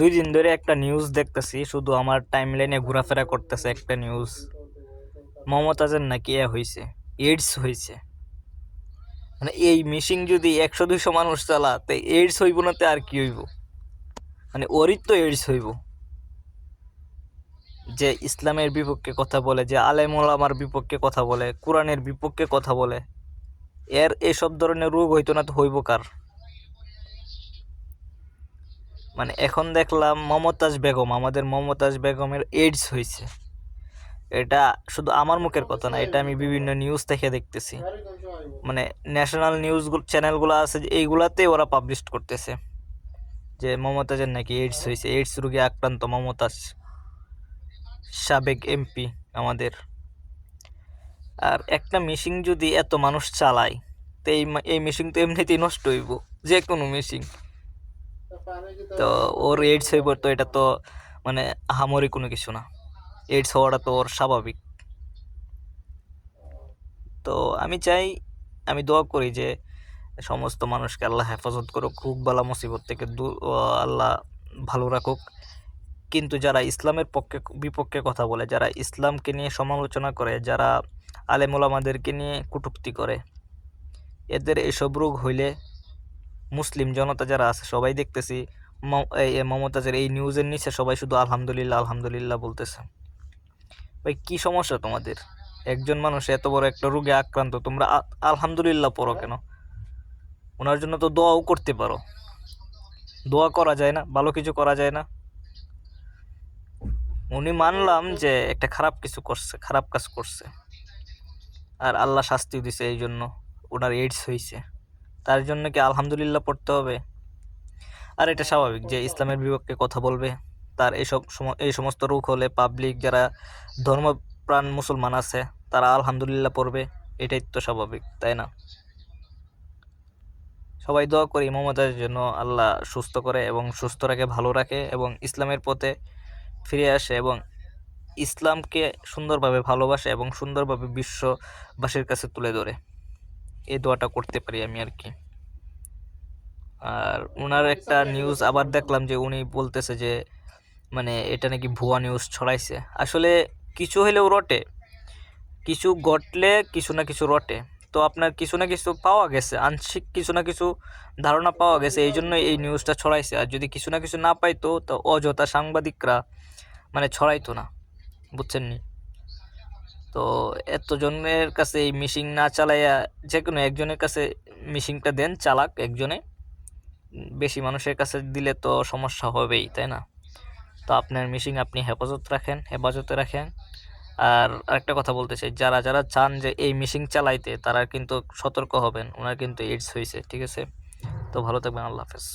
দুই দিন ধরে একটা নিউজ দেখতেছি, শুধু আমার টাইম লাইনে ঘোরাফেরা করতেছে একটা নিউজ মমতাজের নাকি এ হয়েছে এইডস হয়েছে মানে এই মিশিং যদি একশো দুইশো মানুষ চালা তো এইডস হইব না তো আর কি হইব? মানে ওরই তো এইডস হইব। যে ইসলামের বিপক্ষে কথা বলে, যে আলেম ওলামার বিপক্ষে কথা বলে, কোরআনের বিপক্ষে কথা বলে, এর এসব ধরনের রোগ হইতো না তো হইব কার? মানে এখন দেখলাম মমতাজ বেগম, আমাদের মমতাজ বেগমের এইডস হয়েছে। এটা শুধু আমার মুখের কথা না, এটা আমি বিভিন্ন নিউজ থেকে দেখতেছি। মানে ন্যাশনাল নিউজ চ্যানেলগুলো আছে যে এইগুলাতে ওরা পাবলিশ করতেছে। যে মমতাজের নাকি এইডস হয়েছে এইডস রোগে আক্রান্ত মমতাজ সাবেক এমপি আমাদের। আর একটা মেশিন যদি এত মানুষ চালায়, তো এই এই তো এমনিতেই নষ্ট হইব যে কোনো মেশিন তো ওর এইডস হইব তো এটা তো মানে আহামরি কোনো কিছু না। এইডস হওয়াটা তো ওর স্বাভাবিক। তো আমি চাই, আমি দোয়া করি যে সমস্ত মানুষকে আল্লাহ হেফাজত করুক, খুব বালা মুসিবত থেকে দূর আল্লাহ ভালো রাখুক। কিন্তু যারা ইসলামের পক্ষে, বিপক্ষে কথা বলে, যারা ইসলামকে নিয়ে সমালোচনা করে, যারা আলেমুলামাদেরকে নিয়ে কটূক্তি করে, এদের এসব রোগ হইলে মুসলিম জনতা যারা আছে, সবাই দেখতেছি মমতাজের এই নিউজের নিচে সবাই শুধু আলহামদুলিল্লাহ আলহামদুলিল্লাহ বলতেছে। ভাই, কি সমস্যা তোমাদের? একজন মানুষ এত বড় একটা রোগে আক্রান্ত, তোমরা আলহামদুলিল্লাহ পড়ো কেন? ওনার জন্য তো দোয়াও করতে পারো। দোয়া করা যায় না, ভালো কিছু করা যায় না। উনি মানলাম যে একটা খারাপ কিছু করছে, খারাপ কাজ করছে। আর আল্লাহ শাস্তিও দিছে এই জন্য ওনার এইডস হয়েছে তার জন্য কি আলহামদুলিল্লাহ পড়তে হবে? আর এটা স্বাভাবিক যে ইসলামের বিপক্ষে কথা বলবে। তার এইসব এই সমস্ত রোগ হলে পাবলিক যারা ধর্মপ্রাণ মুসলমান আছে, তারা আলহামদুলিল্লাহ পড়বে। এটাই তো স্বাভাবিক, তাই না? সবাই দোয়া করি মমতার জন্য আল্লাহ সুস্থ করে এবং সুস্থ রাখে, ভালো রাখে এবং ইসলামের পথে ফিরে আসে এবং ইসলামকে সুন্দরভাবে ভালোবাসে এবং সুন্দরভাবে বিশ্ববাসীর কাছে তুলে ধরে। এই দোয়াটা করতে পারি আমি আর কি। আর ওনার একটা নিউজ আবার দেখলাম যে উনি বলতেছে যে মানে এটা নাকি ভুয়া নিউজ ছড়াইছে। আসলে কিছু হলেও রটে, কিছু ঘটলে কিছু না কিছু রটে। তো আপনার কিছু না কিছু পাওয়া গেছে, আংশিক কিছু না কিছু ধারণা পাওয়া গেছে, এই জন্য এই নিউজটা ছড়াইছে। আর যদি কিছু না কিছু না পাইতো, তো অযথা সাংবাদিকরা মানে ছড়াইতো না বুঝছেন নি তো এতজনের কাছে এই মিশিং না চালাইয়া যে কোনো একজনের কাছে মিশিংটা দেন, চালাক একজনে, বেশি মানুষের কাছে দিলে তো সমস্যা হবেই, তাই না? তো আপনার মিশিং আপনি হেফাজত রাখেন, হেফাজতে রাখেন। আর আরেকটা কথা বলতে চাই, যারা যারা চান যে এই মিশিং চালাইতে, তারা কিন্তু সতর্ক হবেন, ওনার কিন্তু এইডস হয়েছে ঠিক আছে? তো ভালো থাকবেন, আল্লাহ হাফেজ।